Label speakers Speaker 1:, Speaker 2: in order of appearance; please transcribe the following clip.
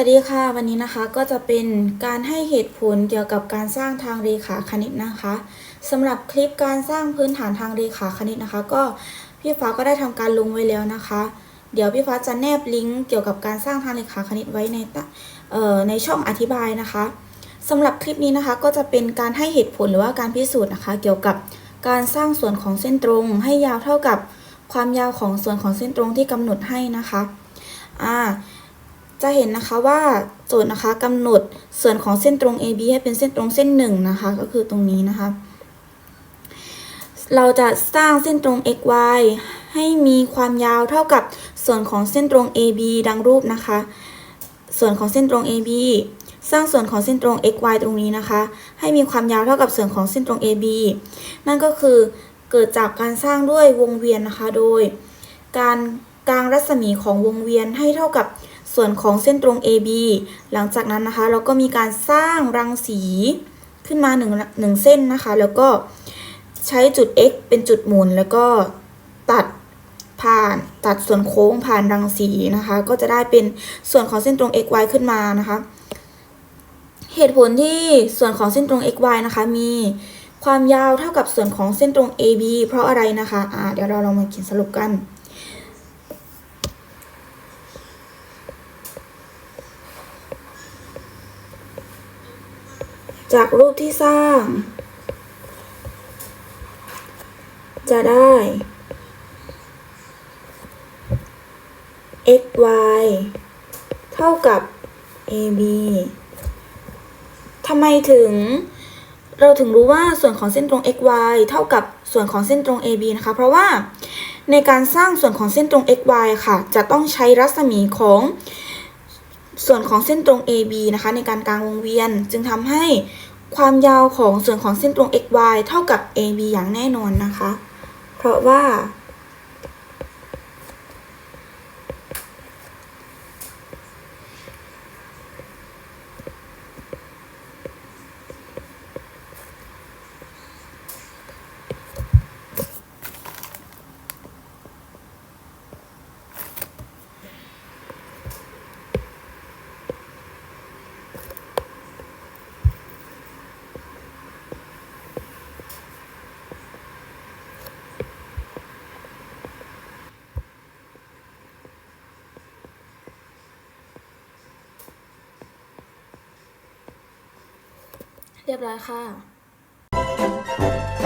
Speaker 1: วัสดีค่ะวันนี้นะคะก็จะเป็นการให้เหตุผลเกี่ยวกับการสร้างทางเรขาคณิตนะคะสำหรับคลิปการสร้างพื้นฐานทางเรขาคณิตนะคะ ก็พี่ฟ้าก็ได้ทำการลงไว้แล้วนะคะ เดี๋ยวพี่ฟ้าจะแนบลิงก์เกี่ยวกับการสร้างทางเรขาคณิตไว้ในในช่องอธิบายนะคะสำหรับคลิปนี้นะคะก็จะเป็นการให้เหตุผลหรือว่าการพิสูจน์นะคะ เกี่ยวกับการสร้างส่วนของเส้นตรง ให้ยาวเท่ากับความยาวของส่วนของเส้นตรงที่กำหนดให้นะคะอ่า จะเห็นนะคะว่าโจทย์นะคะกำหนดส่วนของเส้นตรง AB ให้เป็นเส้นตรงเส้นหนึ่งนะคะก็คือตรงนี้นะคะ เราจะสร้างเส้นตรง xy ให้มีความยาวเท่ากับส่วนของเส้นตรง AB ดังรูปนะคะ ส่วนของเส้นตรง AB สร้างส่วนของเส้นตรง xy ตรงนี้นะคะ ให้มีความยาวเท่ากับส่วนของเส้นตรง AB นั่นก็คือเกิดจากการสร้างด้วยวงเวียนนะคะ โดยการ กลางรัศมีของวงเวียนให้เท่ากับส่วนของเส้นตรง AB หลังจากนั้นนะคะ เราก็มีการสร้างรังสีขึ้นมาหนึ่งหนึ่งเส้นนะคะ แล้วก็ใช้จุด x เป็นจุดหมุน แล้วก็ตัดผ่านตัดส่วนโค้งผ่านรังสีนะคะ ก็จะได้เป็นส่วนของเส้นตรง xy ขึ้นมานะคะ เหตุผลที่ส่วนของเส้นตรง xy นะคะ มีความยาวเท่ากับส่วนของเส้นตรง AB เพราะอะไรนะคะอ่าเดี๋ยวเราลองมาเขียนสรุปกัน จากรูปที่สร้าง จะได้ x y เท่ากับ a b ทำไมถึงเราถึงรู้ว่าส่วนของเส้นตรง x y เท่ากับส่วนของเส้นตรง a b นะคะ เพราะว่าในการสร้างส่วนของเส้นตรง x y ค่ะ จะต้องใช้รัศมีของ ส่วนของเส้นตรง AB นะคะในการกลางวงเวียน จึงทำให้ความยาวของส่วนของเส้นตรง XY เท่ากับ AB อย่างแน่นอนนะคะ เพราะว่า เรียบร้อยค่ะ